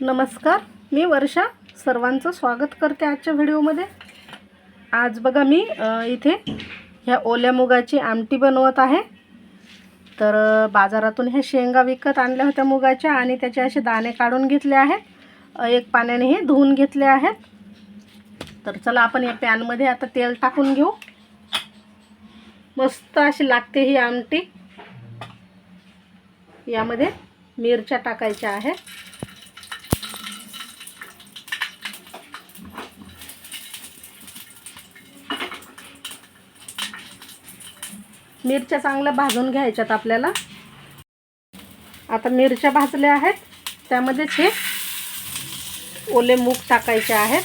नमस्कार मी वर्षा. सर्वांचं स्वागत करते आजच्या व्हिडिओमध्ये. आज बघा मी इथे ह्या ओल्या मुगाची आमटी बनवत आहे. तर बाजारातून हे शेंगा विकत आणल्या होत्या मुगाच्या आणि त्याचे असे दाणे काढून घेतले आहेत. एक पाण्याने हे धुवून घेतले आहेत. तर चला आपण या पॅनमध्ये आता तेल टाकून घेऊ. मस्त अशी लागते ही आमटी. यामध्ये मिरच्या टाकायच्या आहेत. मिरच्या चांगल्या भाजून घ्यायच्यात आपल्याला. आता मिरच्या भाजल्या आहेत. त्यामध्येच हे ओले मूग टाकायचे आहेत.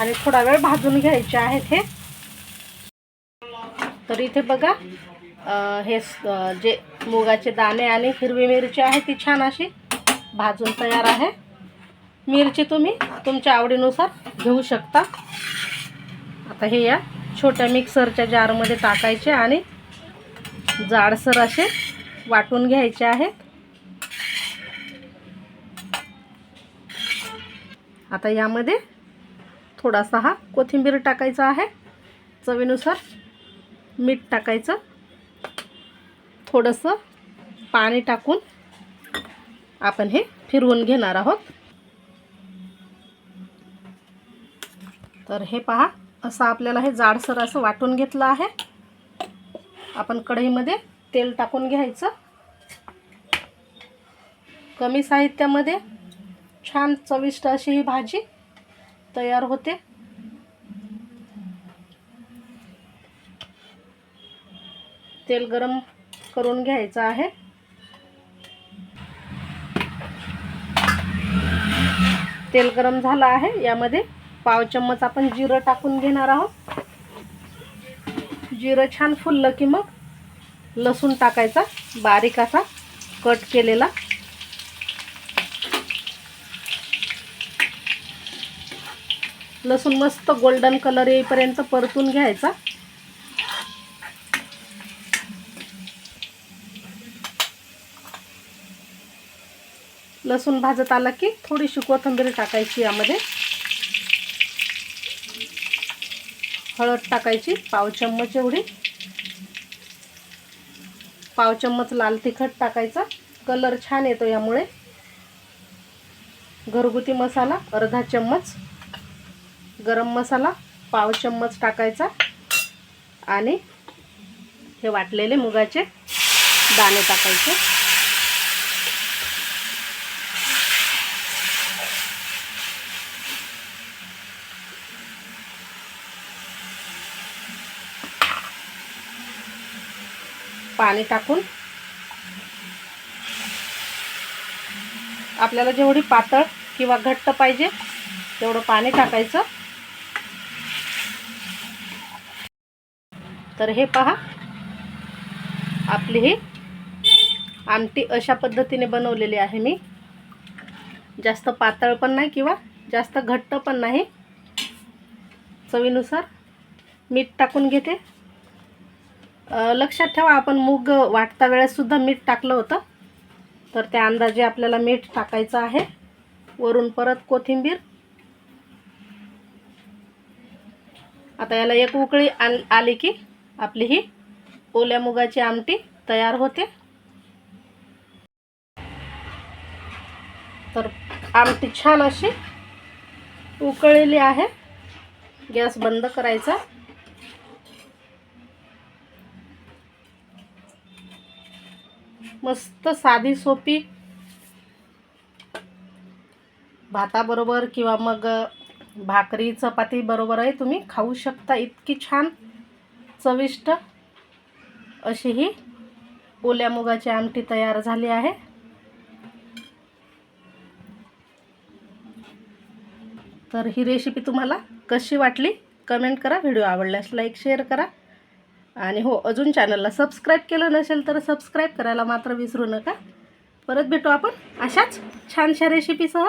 आणि थोडा वेळ भाजून घ्यायचे आहेत हे. तर इथे बघा हे जे मुगाचे दाणे आणि हिरवी मिरची आहे ती छान अशी भाजून तयार आहे. मिरची तुम्ही तुमच्या आवडीनुसार घेऊ शकता. आता हे या छोट्या मिक्सरच्या जारमध्ये टाकायचे आणि जाडसर असे वाटून घ्यायचे आहेत. आता यामध्ये थोडासा हा कोथिंबीर टाकायचा आहे. चवीनुसार मीठ टाकायचं. थोडंसं पाणी टाकून आपण हे फिरवून घेणार आहोत. तर हे पहा असं आपल्याला हे जाडसर असं वाटून घेतलं आहे. आपण कढईमध्ये तेल टाकून घ्यायचं. कमी साहित्यामध्ये छान चविष्ट अशी ही भाजी तयार होते. तेल गरम करून घ्यायचं आहे. तेल गरम झालं आहे यामध्ये पाव चम्मच आपण जिरं टाकून घेणार आहोत. जिरं छान फुललं की मग लसूण टाकायचा बारीक असा कट केलेला. लसूण मस्त गोल्डन कलर येईपर्यंत परतून घ्यायचा. लसूण भाजत आला की थोडीशी कोथिंबीर टाकायची यामध्ये. हळद टाकायची पाव चम्मच एवढी. पाव चम्मच लाल तिखट टाकायचा. कलर छान येतो यामुळे. घरगुती मसाला अर्धा चम्मच. गरम मसाला पाव चम्मच टाकायचा. आणि हे वाटलेले मुगाचे दाणे टाकायचे. पाणी टाकून आपल्याला जेवढी पातळ किंवा घट्ट पाहिजे तेवढं पाणी टाकायचं. तर हे पहा आपली ही आमटी अशा पद्धतीने बनवलेली आहे मी. जास्त पातळ पण नाही किंवा जास्त घट्ट पण नाही. चवीनुसार मीठ टाकून घेते. लक्षात ठेवा आपण मूग वाटता वेळेससुद्धा मीठ टाकलं होतं. तर त्या अंदाजे आपल्याला मीठ टाकायचं आहे. वरून परत कोथिंबीर. आता याला एक उकळी आली की आपली ही ओल्या मुगाची आमटी तयार होते. तर आमटी छान अशी उकळलेली आहे. गॅस बंद करायचा. मस्त साधी सोपी. भाताबरोबर किंवा मग भाकरी चपाती बरोबर आहे तुम्ही खाऊ शकता. इतकी छान चविष्ट अशी ही ओल्या मुगाची आमटी तयार झाली आहे. तर ही रेसिपी तुम्हाला कशी वाटली? कमेंट करा. व्हिडिओ आवडल्यास लाईक शेअर करा. आणि हो अजून चॅनलला सबस्क्राईब केलं नसेल तर सबस्क्राईब करायला मात्र विसरू नका. परत भेटू आपण अशाच छानशा रेसिपीसह